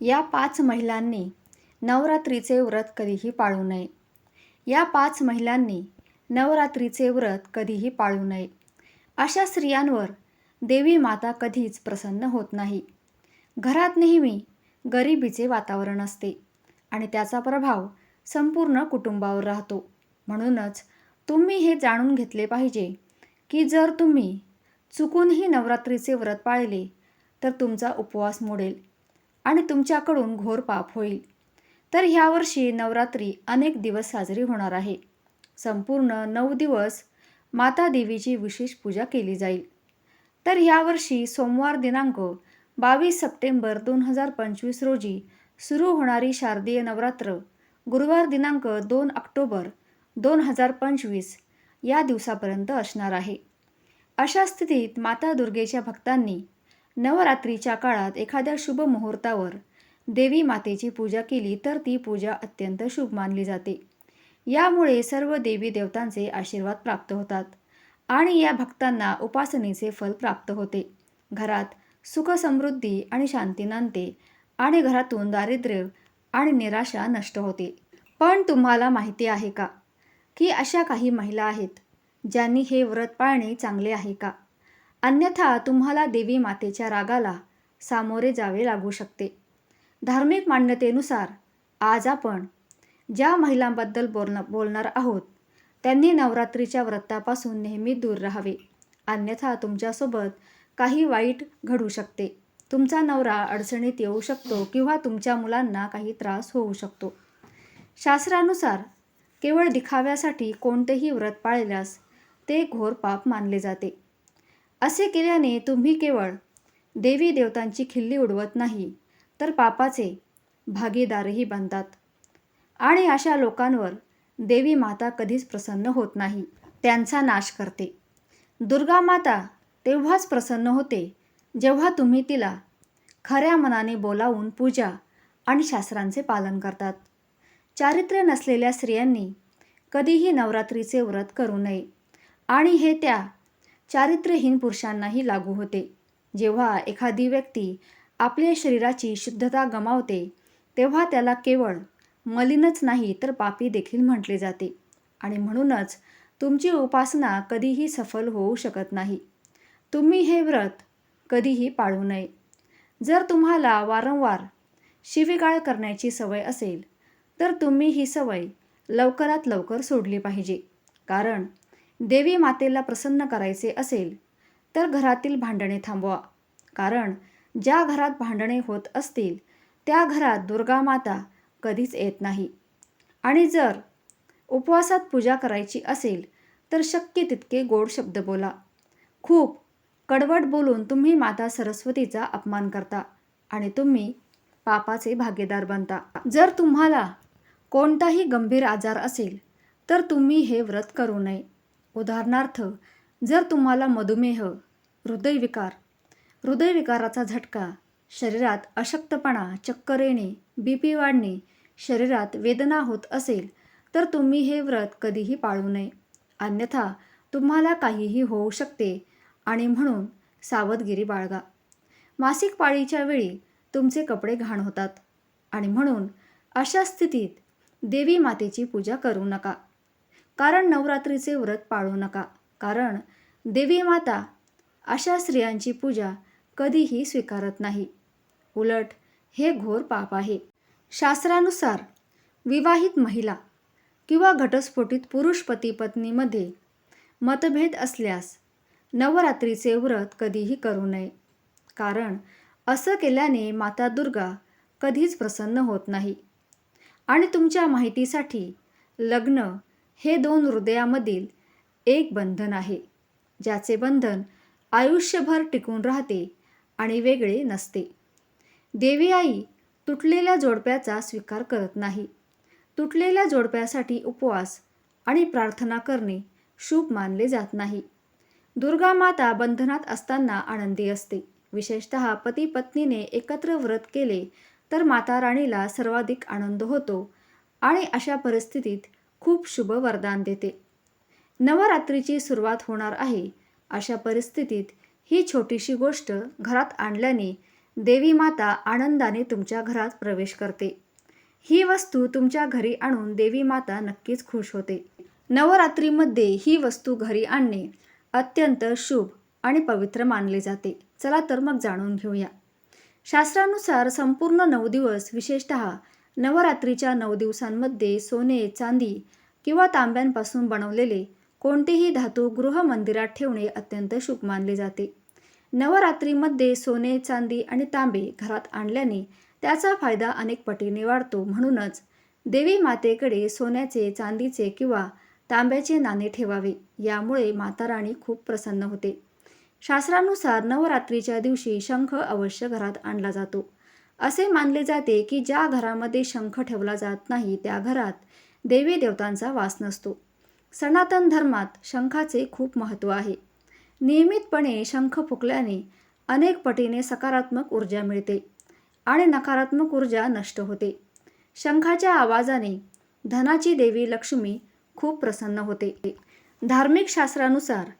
या पाच महिलांनी नवरात्रीचे व्रत कधीही पाळू नये. या पाच महिलांनी नवरात्रीचे व्रत कधीही पाळू नये. अशा स्त्रियांवर देवी माता कधीच प्रसन्न होत नाही. घरात नेहमी गरिबीचे वातावरण असते आणि त्याचा प्रभाव संपूर्ण कुटुंबावर राहतो. म्हणूनच तुम्ही हे जाणून घेतले पाहिजे की जर तुम्ही चुकूनही नवरात्रीचे व्रत पाळले तर तुमचा उपवास मोडेल. आणि तुमच्याकडून घोर पाप होईल. तर ह्यावर्षी नवरात्री अनेक दिवस साजरी होणार आहे. संपूर्ण नऊ दिवस माता देवीची विशेष पूजा केली जाईल. तर ह्यावर्षी सोमवार दिनांक बावीस सप्टेंबर दोन हजार पंचवीस रोजी सुरू होणारी शारदीय नवरात्र गुरुवार दिनांक दोन ऑक्टोबर दोन हजार पंचवीस या दिवसापर्यंत असणार आहे. अशा स्थितीत माता दुर्गेच्या भक्तांनी नवरात्रीच्या काळात एखाद्या शुभ मुहूर्तावर देवी मातेची पूजा केली तर ती पूजा अत्यंत शुभ मानली जाते. यामुळे सर्व देवी देवतांचे आशीर्वाद प्राप्त होतात आणि या भक्तांना उपासनेचे फल प्राप्त होते. घरात सुख समृद्धी आणि शांती नांदते आणि घरातून दारिद्र्य आणि निराशा नष्ट होते. पण तुम्हाला माहिती आहे का? की अशा काही महिला आहेत ज्यांनी हे व्रत पाळणे चांगले आहे का? अन्यथा तुम्हाला देवी मातेच्या रागाला सामोरे जावे लागू शकते. धार्मिक मान्यतेनुसार आज आपण ज्या महिलांबद्दल बोलण बोलणार आहोत त्यांनी नवरात्रीच्या व्रतापासून नेहमी दूर राहावे. अन्यथा तुमच्यासोबत काही वाईट घडू शकते. तुमचा नवरा अडचणीत येऊ शकतो किंवा तुमच्या मुलांना काही त्रास होऊ शकतो. शास्त्रानुसार केवळ दिखाव्यासाठी कोणतेही व्रत पाळल्यास ते घोर पाप मानले जाते. असे केल्याने तुम्ही केवळ देवी देवतांची खिल्ली उडवत नाही तर पापाचे भागीदारही बनतात. आणि अशा लोकांवर देवी माता कधीच प्रसन्न होत नाही त्यांचा नाश करते. दुर्गा माता तेव्हाच प्रसन्न होते जेव्हा तुम्ही तिला खऱ्या मनाने बोलावून पूजा आणि शास्त्रांचे पालन करतात. चारित्र्य नसलेल्या स्त्रियांनी कधीही नवरात्रीचे व्रत करू नये. आणि हे त्या चारित्र्यहीन पुरुषांनाही लागू होते. जेव्हा एखादी व्यक्ती आपल्या शरीराची शुद्धता गमावते तेव्हा त्याला केवळ मलिनच नाही तर पापी देखील म्हटले जाते. आणि म्हणूनच तुमची उपासना कधीही सफल होऊ शकत नाही. तुम्ही हे व्रत कधीही पाळू नये. जर तुम्हाला वारंवार शिवीगाळ करण्याची सवय असेल तर तुम्ही ही सवय लवकरात लवकर सोडली पाहिजे. कारण देवी मातेला प्रसन्न करायचे असेल तर घरातील भांडणे थांबवा. कारण ज्या घरात भांडणे होत असतील त्या घरात दुर्गा माता कधीच येत नाही. आणि जर उपवासात पूजा करायची असेल तर शक्य तितके गोड शब्द बोला. खूप कडवट बोलून तुम्ही माता सरस्वतीचा अपमान करता आणि तुम्ही पापाचे भागीदार बनता. जर तुम्हाला कोणताही गंभीर आजार असेल तर तुम्ही हे व्रत करू नये. उदाहरणार्थ जर तुम्हाला मधुमेह हृदयविकार हृदयविकाराचा झटका शरीरात अशक्तपणा चक्कर येणे बी पी वाढणे शरीरात वेदना होत असेल तर तुम्ही हे व्रत कधीही पाळू नये. अन्यथा तुम्हाला काहीही होऊ शकते आणि म्हणून सावधगिरी बाळगा. मासिक पाळीच्या वेळी तुमचे कपडे घाण होतात आणि म्हणून अशा स्थितीत देवी मातेची पूजा करू नका. कारण नवरात्रीचे व्रत पाळू नका. कारण देवी माता अशा स्त्रियांची पूजा कधीही स्वीकारत नाही. उलट हे घोर पाप आहे. शास्त्रानुसार विवाहित महिला किंवा घटस्फोटित पुरुष पती पत्नीमध्ये मतभेद असल्यास नवरात्रीचे व्रत कधीही करू नये. कारण असं केल्याने माता दुर्गा कधीच प्रसन्न होत नाही. आणि तुमच्या माहितीसाठी लग्न हे दोन हृदयामधील एक बंधन आहे ज्याचे बंधन आयुष्यभर टिकून राहते आणि वेगळे नसते. देवी आई तुटलेल्या जोडप्याचा स्वीकार करत नाही. तुटलेल्या जोडप्यासाठी उपवास आणि प्रार्थना करणे शुभ मानले जात नाही. दुर्गा माता बंधनात असताना आनंदी असते. विशेषत पती पत्नीने एकत्र व्रत केले तर माता राणीला सर्वाधिक आनंद होतो आणि अशा परिस्थितीत खूप शुभ वरदान देते. नवरात्रीची सुरुवात होणार आहे. अशा परिस्थितीत ही छोटीशी गोष्ट घरात आणल्याने देवी माता आनंदाने तुमच्या घरात प्रवेश करते. ही वस्तू तुमच्या घरी आणून देवी माता नक्कीच खुश होते. नवरात्रीमध्ये ही वस्तू घरी आणणे अत्यंत शुभ आणि पवित्र मानले जाते. चला तर मग जाणून घेऊया. शास्त्रानुसार संपूर्ण नऊ दिवस विशेषत नवरात्रीच्या नऊ दिवसांमध्ये सोने चांदी किंवा तांब्यांपासून बनवलेले कोणतेही धातू गृहमंदिरात ठेवणे अत्यंत शुभ मानले जाते. नवरात्रीमध्ये सोने चांदी आणि तांबे घरात आणल्याने त्याचा फायदा अनेक पटीने वाढतो. म्हणूनच देवी मातेकडे सोन्याचे चांदीचे किंवा तांब्याचे नाणे ठेवावे. यामुळे माता राणी खूप प्रसन्न होते. शास्त्रानुसार नवरात्रीच्या दिवशी शंख अवश्य घरात आणला जातो. असे मानले जाते की ज्या घरामध्ये शंख ठेवला जात नाही त्या घरात देवी देवतांचा वास नसतो. सनातन धर्मात शंखाचे खूप महत्त्व आहे. नियमितपणे शंख फुकल्याने अनेक पटीने सकारात्मक ऊर्जा मिळते आणि नकारात्मक ऊर्जा नष्ट होते. शंखाच्या आवाजाने धनाची देवी लक्ष्मी खूप प्रसन्न होते. धार्मिक शास्त्रानुसार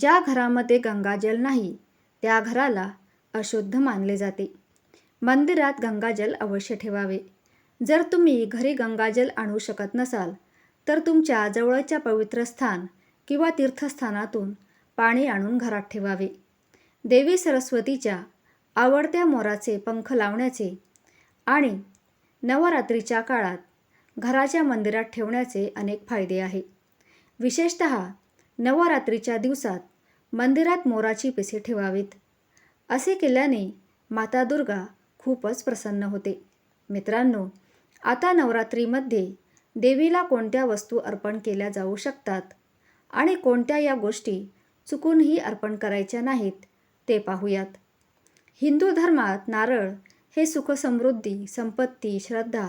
ज्या घरामध्ये गंगाजल नाही त्या घराला अशुद्ध मानले जाते. मंदिरात गंगाजल अवश्य ठेवावे. जर तुम्ही घरी गंगाजल आणू शकत नसाल तर तुमच्या जवळच्या पवित्र स्थान किंवा तीर्थस्थानातून पाणी आणून घरात ठेवावे. देवी सरस्वतीच्या आवडत्या मोराचे पंख लावण्याचे आणि नवरात्रीच्या काळात घराच्या मंदिरात ठेवण्याचे अनेक फायदे आहे. विशेषत नवरात्रीच्या दिवसात मंदिरात मोराची पिसे ठेवावीत. असे केल्याने माता दुर्गा खूपच प्रसन्न होते. मित्रांनो आता नवरात्रीमध्ये देवीला कोणत्या वस्तू अर्पण केल्या जाऊ शकतात आणि कोणत्या या गोष्टी चुकूनही अर्पण करायच्या नाहीत ते पाहूयात. हिंदू धर्मात नारळ हे सुखसमृद्धी संपत्ती श्रद्धा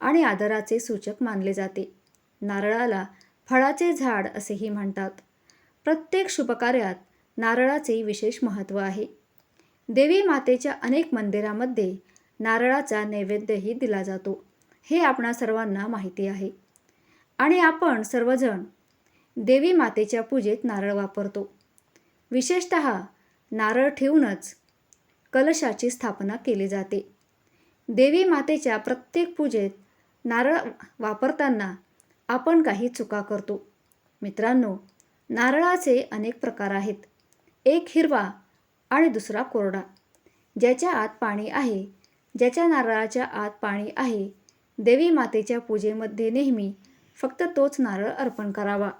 आणि आदराचे सूचक मानले जाते. नारळाला फळाचे झाड असेही म्हणतात. प्रत्येक शुभकार्यात नारळाचे विशेष महत्त्व आहे. देवी मातेच्या अनेक मंदिरामध्ये नारळाचा नैवेद्यही दिला जातो. हे आपणा सर्वांना माहिती आहे. आणि आपण सर्वजण देवी मातेच्या पूजेत नारळ वापरतो. विशेषत नारळ ठेवूनच कलशाची स्थापना केली जाते. देवी मातेच्या प्रत्येक पूजेत नारळ वापरताना आपण काही चुका करतो. मित्रांनो नारळाचे अनेक प्रकार आहेत. एक हिरवा आणि दुसरा कोरडा. ज्याच्या आत पाणी आहे ज्याच्या नारळाच्या आत पाणी आहे देवी मातेच्या पूजेमध्ये नेहमी फक्त तोच नारळ अर्पण करावा.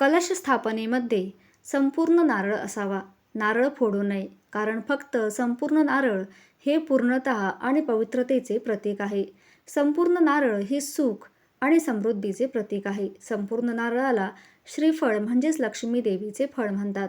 कलश स्थापनेमध्ये संपूर्ण नारळ असावा. नारळ फोडू नये कारण फक्त संपूर्ण नारळ हे पूर्णत आणि पवित्रतेचे प्रतीक आहे. संपूर्ण नारळ ही सुख आणि समृद्धीचे प्रतीक आहे. संपूर्ण नारळाला श्रीफळ म्हणजेच लक्ष्मी देवीचे फळ म्हणतात.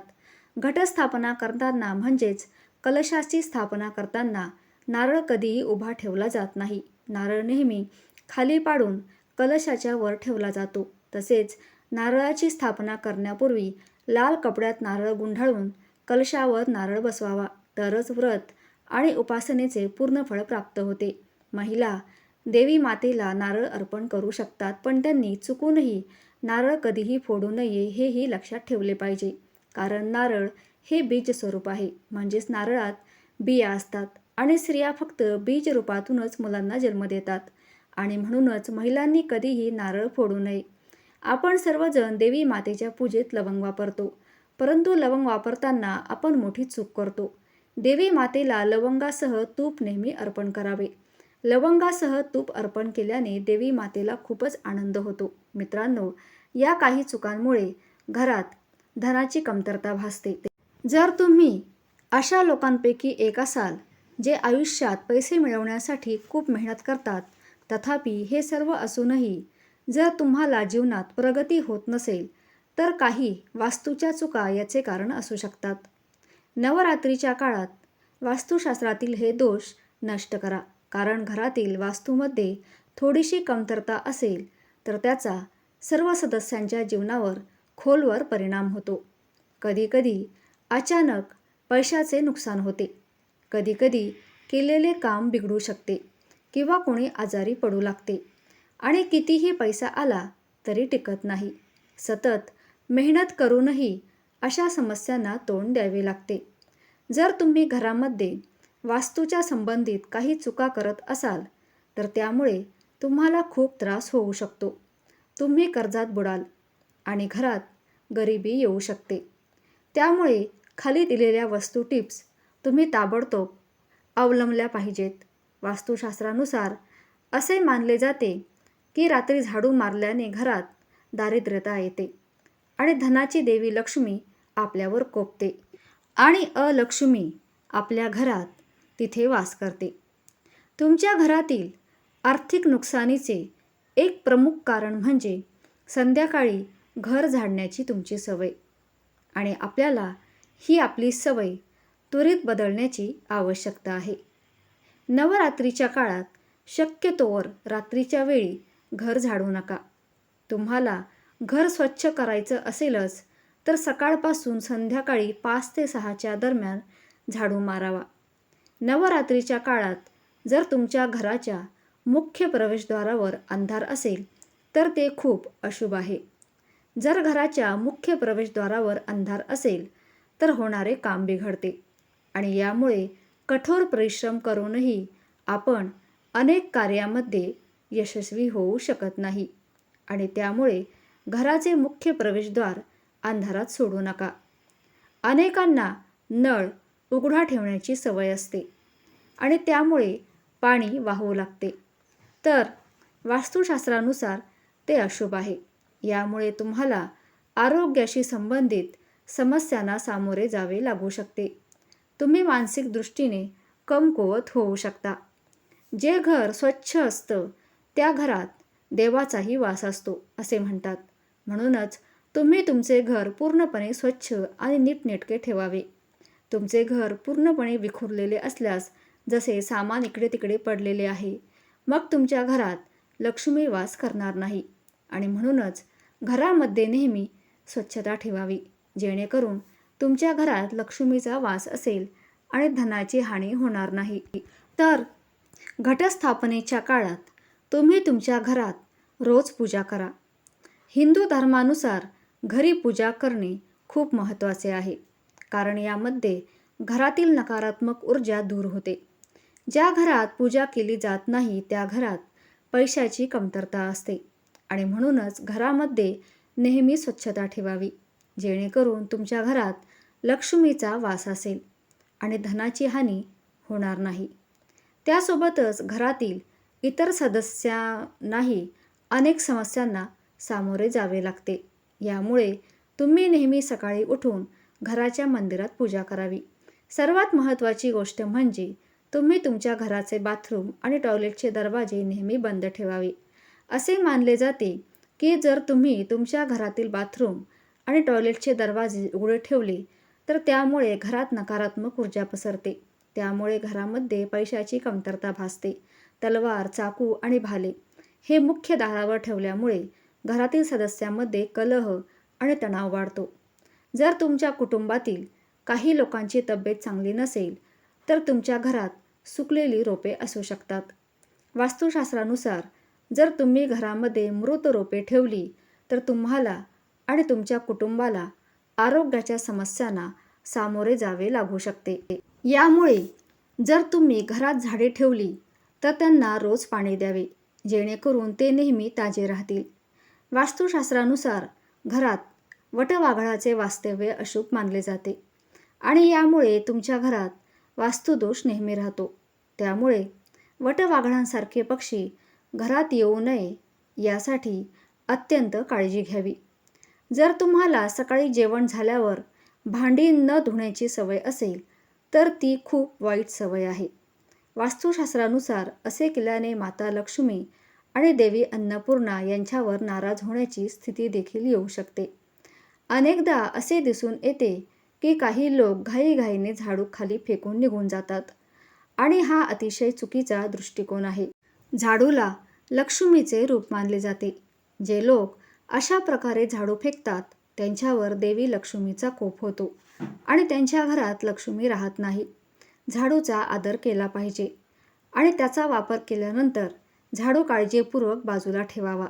घटस्थापना करताना म्हणजेच कलशाची स्थापना करताना नारळ कधीही उभा ठेवला जात नाही. नारळ नेहमी खाली पाडून कलशाच्या वर ठेवला जातो. तसेच नारळाची स्थापना करण्यापूर्वी लाल कपड्यात नारळ गुंढाळून कलशावर नारळ बसवावा. तरच व्रत आणि उपासनेचे पूर्ण फळ प्राप्त होते. महिला देवी मातेला नारळ अर्पण करू शकतात पण त्यांनी चुकूनही नारळ कधीही फोडू नये हेही लक्षात ठेवले पाहिजे. कारण नारळ हे बीज स्वरूप आहे. म्हणजेच नारळात बिया असतात आणि स्त्रिया फक्त बीज रूपातूनच मुलांना जन्म देतात आणि म्हणूनच महिलांनी कधीही नारळ फोडू नये. आपण सर्वजण देवी मातेच्या पूजेत लवंग वापरतो. परंतु लवंग वापरताना आपण मोठी चूक करतो. देवी मातेला लवंगासह तूप नेहमी अर्पण करावे. लवंगासह तूप अर्पण केल्याने देवी मातेला खूपच आनंद होतो. मित्रांनो या काही चुकांमुळे घरात धनाची कमतरता भासते. जर तुम्ही अशा लोकांपैकी एक असाल जे आयुष्यात पैसे मिळवण्यासाठी खूप मेहनत करतात तथापि हे सर्व असूनही जर तुम्हाला जीवनात प्रगती होत नसेल तर काही वास्तूच्या चुका याचे कारण असू शकतात. नवरात्रीच्या काळात वास्तुशास्त्रातील हे दोष नष्ट करा कारण घरातील वास्तूमध्ये थोडीशी कमतरता असेल तर त्याचा सर्व सदस्यांच्या जीवनावर खोलवर परिणाम होतो. कधीकधी अचानक पैशाचे नुकसान होते. कधीकधी केलेले काम बिघडू शकते किंवा कोणी आजारी पडू लागते आणि कितीही पैसा आला तरी टिकत नाही. सतत मेहनत करूनही अशा समस्यांना तोंड द्यावे लागते. जर तुम्ही घरामध्ये वास्तूच्या संबंधित काही चुका करत असाल तर त्यामुळे तुम्हाला खूप त्रास होऊ शकतो. तुम्ही कर्जात बुडाल. आणि घरात गरिबी येऊ शकते. त्यामुळे खाली दिलेल्या वस्तू टिप्स तुम्ही ताबडतोब अवलंबल्या पाहिजेत. वास्तुशास्त्रानुसार असे मानले जाते की रात्री झाडू मारल्याने घरात दारिद्र्यता येते आणि धनाची देवी लक्ष्मी आपल्यावर कोपते आणि अलक्ष्मी आपल्या घरात तिथे वास करते. तुमच्या घरातील आर्थिक नुकसानीचे एक प्रमुख कारण म्हणजे संध्याकाळी घर झाडण्याची तुमची सवय. आणि आपल्याला ही आपली सवय त्वरित बदलण्याची आवश्यकता आहे. नवरात्रीच्या काळात शक्यतोवर रात्रीच्या वेळी घर झाडू नका. तुम्हाला घर स्वच्छ करायचं असेलच तर सकाळपासून संध्याकाळी पाच ते सहाच्या दरम्यान झाडू मारावा. नवरात्रीच्या काळात जर तुमच्या घराच्या मुख्य प्रवेशद्वारावर अंधार असेल तर ते खूप अशुभ आहे. जर घराच्या मुख्य प्रवेशद्वारावर अंधार असेल तर होणारे काम बिघडते. आणि यामुळे कठोर परिश्रम करूनही आपण अनेक कार्यामध्ये यशस्वी होऊ शकत नाही. आणि त्यामुळे घराचे मुख्य प्रवेशद्वार अंधारात सोडू नका. अनेकांना नळ उघडा ठेवण्याची सवय असते आणि त्यामुळे पाणी वाहू लागते. तर वास्तुशास्त्रानुसार ते अशुभ आहे. यामुळे तुम्हाला आरोग्याशी संबंधित समस्यांना सामोरे जावे लागू शकते. तुम्ही मानसिक दृष्टीने कमकुवत होऊ शकता. जे घर स्वच्छ असतं त्या घरात देवाचाही वास असतो असे म्हणतात. म्हणूनच तुम्ही तुमचे घर पूर्णपणे स्वच्छ आणि नीटनेटके ठेवावे. तुमचे घर पूर्णपणे विखुरलेले असल्यास जसे सामान इकडे तिकडे पडलेले आहे मग तुमच्या घरात लक्ष्मी वास करणार नाही. आणि म्हणूनच घरामध्ये नेहमी स्वच्छता ठेवावी जेणेकरून तुमच्या घरात लक्ष्मीचा वास असेल आणि धनाची हानी होणार नाही. तर घटस्थापनेच्या काळात तुम्ही तुमच्या घरात रोज पूजा करा. हिंदू धर्मानुसार घरी पूजा करणे खूप महत्त्वाचे आहे कारण यामध्ये घरातील नकारात्मक ऊर्जा दूर होते. ज्या घरात पूजा केली जात नाही त्या घरात पैशाची कमतरता असते. आणि म्हणूनच घरामध्ये नेहमी स्वच्छता ठेवावी. जेणेकरून तुमच्या घरात लक्ष्मीचा वास असेल आणि धनाची हानी होणार नाही. त्यासोबतच घरातील इतर सदस्यांनाही अनेक समस्यांना सामोरे जावे लागते. यामुळे तुम्ही नेहमी सकाळी उठून घराच्या मंदिरात पूजा करावी. सर्वात महत्त्वाची गोष्ट म्हणजे तुम्ही तुमच्या घराचे बाथरूम आणि टॉयलेटचे दरवाजे नेहमी बंद ठेवावे. असे मानले जाते की जर तुम्ही तुमच्या घरातील बाथरूम आणि टॉयलेटचे दरवाजे उघडे ठेवले तर त्यामुळे घरात नकारात्मक ऊर्जा पसरते. त्यामुळे घरामध्ये पैशाची कमतरता भासते. तलवार चाकू आणि भाले हे मुख्य दारावर ठेवल्यामुळे घरातील सदस्यांमध्ये कलह आणि तणाव वाढतो. जर तुमच्या कुटुंबातील काही लोकांची तब्येत चांगली नसेल तर तुमच्या घरात सुकलेली रोपे असू शकतात. वास्तुशास्त्रानुसार जर तुम्ही घरामध्ये मृत रोपे ठेवली तर तुम्हाला आणि तुमच्या कुटुंबाला आरोग्याच्या समस्यांना सामोरे जावे लागू शकते. यामुळे जर तुम्ही घरात झाडे ठेवली तर त्यांना रोज पाणी द्यावे जेणेकरून ते नेहमी ताजे राहतील. वास्तुशास्त्रानुसार घरात वटवाघळाचे वास्तव्य अशुभ मानले जाते आणि यामुळे तुमच्या घरात वास्तुदोष नेहमी राहतो. त्यामुळे वटवाघळांसारखे पक्षी घरात येऊ नये यासाठी अत्यंत काळजी घ्यावी. जर तुम्हाला सकाळी जेवण झाल्यावर भांडी न धुण्याची सवय असेल तर ती खूप वाईट सवय आहे. वास्तुशास्त्रानुसार असे केल्याने माता लक्ष्मी आणि देवी अन्नपूर्णा यांच्यावर नाराज होण्याची स्थिती देखील येऊ शकते. अनेकदा असे दिसून येते की काही लोक घाईघाईने झाडू खाली फेकून निघून जातात आणि हा अतिशय चुकीचा दृष्टिकोन आहे. झाडूला लक्ष्मीचे रूप मानले जाते. जे लोक अशा प्रकारे झाडू फेकतात त्यांच्यावर देवी लक्ष्मीचा कोप होतो आणि त्यांच्या घरात लक्ष्मी राहत नाही. झाडूचा आदर केला पाहिजे आणि त्याचा वापर केल्यानंतर झाडू काळजीपूर्वक बाजूला ठेवावा.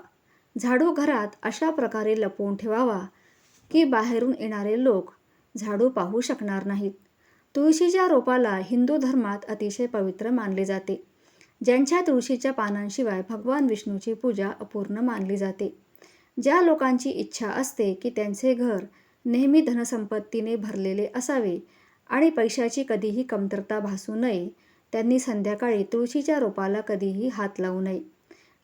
झाडू घरात अशा प्रकारे लपवून ठेवावा की बाहेरून येणारे लोक झाडू पाहू शकणार नाहीत. तुळशीच्या रोपाला हिंदू धर्मात अतिशय पवित्र मानले जाते. ज्यांच्या तुळशीच्या पानांशिवाय भगवान विष्णूची पूजा अपूर्ण मानली जाते. ज्या लोकांची इच्छा असते की त्यांचे घर नेहमी धनसंपत्तीने भरलेले असावे आणि पैशाची कधीही कमतरता भासू नये त्यांनी संध्याकाळी तुळशीच्या रोपाला कधीही हात लावू नये.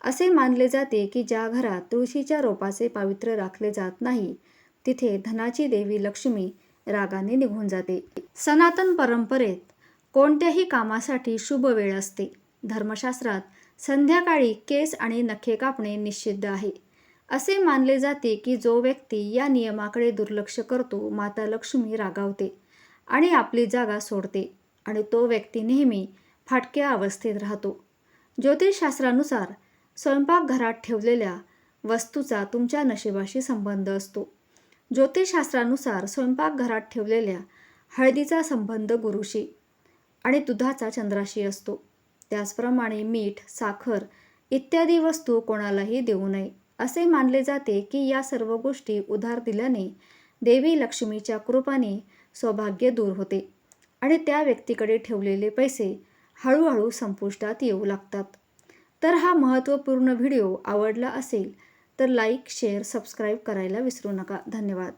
असे मानले जाते की ज्या घरात तुळशीच्या रोपाचे पावित्र्य राखले जात नाही तिथे धनाची देवी लक्ष्मी रागाने निघून जाते. सनातन परंपरेत कोणत्याही कामासाठी शुभ वेळ असते. धर्मशास्त्रात संध्याकाळी केस आणि नखे कापणे निषिद्ध आहे. असे मानले जाते की जो व्यक्ती या नियमाकडे दुर्लक्ष करतो माता लक्ष्मी रागावते आणि आपली जागा सोडते आणि तो व्यक्ती नेहमी फाटक्या अवस्थेत राहतो. ज्योतिषशास्त्रानुसार स्वयंपाकघरात ठेवलेल्या वस्तूचा तुमच्या नशिबाशी संबंध असतो. ज्योतिषशास्त्रानुसार स्वयंपाकघरात ठेवलेल्या हळदीचा संबंध गुरुशी आणि दुधाचा चंद्राशी असतो. त्याचप्रमाणे मीठ साखर इत्यादी वस्तू कोणालाही देऊ नये. असे मानले जाते की या सर्व गोष्टी उधार दिल्याने देवी लक्ष्मीच्या कृपाने सौभाग्य दूर होते आणि त्या व्यक्तीकडे ठेवलेले पैसे हळूहळू संपुष्टात येऊ लागतात. तर हा महत्त्वपूर्ण व्हिडिओ आवडला असेल तर लाईक शेअर सबस्क्राईब करायला विसरू नका. धन्यवाद.